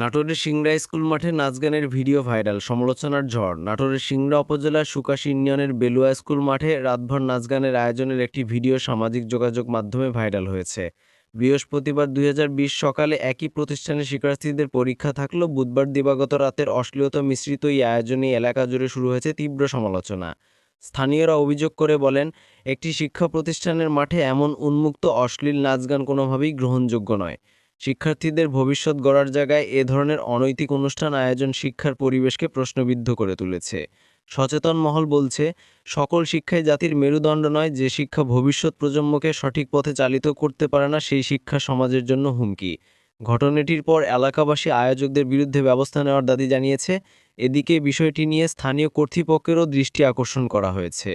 নাটোরের সিংড়া স্কুল মাঠে নাচ গানের ভিডিও ভাইরাল, সমালোচনার ঝড়। নাটোরের সিংড়া উপজেলার সুকাশী ইউনিয়নের বেলুয়া স্কুল মাঠে রাতভর নাচ গানের আয়োজনের একটি ভিডিও সামাজিক যোগাযোগ মাধ্যমে ভাইরাল হয়েছে। বৃহস্পতিবার দুই হাজার বিশ সকালে একই প্রতিষ্ঠানের শিক্ষার্থীদের পরীক্ষা থাকলেও বুধবার দিবাগত রাতের অশ্লীলতা মিশ্রিত এই আয়োজনে এলাকা জুড়ে শুরু হয়েছে তীব্র সমালোচনা। স্থানীয়রা অভিযোগ করে বলেন, একটি শিক্ষা প্রতিষ্ঠানের মাঠে এমন উন্মুক্ত অশ্লীল নাচ গান কোনোভাবেই গ্রহণযোগ্য নয়। শিক্ষার্থীদের ভবিষ্যৎ গড়ার জায়গায় এ ধরনের অনৈতিক অনুষ্ঠান আয়োজন শিক্ষার পরিবেশকে প্রশ্নবিদ্ধ করে তুলেছে। সচেতন মহল বলছে, সকল শিক্ষাই জাতির মেরুদণ্ড নয়, যে শিক্ষা ভবিষ্যৎ প্রজন্মকে সঠিক পথে চালিত করতে পারে না, সেই শিক্ষা সমাজের জন্য হুমকি। ঘটনাটির পর এলাকাবাসী আয়োজকদের বিরুদ্ধে ব্যবস্থা নেওয়ার দাবি জানিয়েছে। এদিকে বিষয়টি নিয়ে স্থানীয় কর্তৃপক্ষেরও দৃষ্টি আকর্ষণ করা হয়েছে।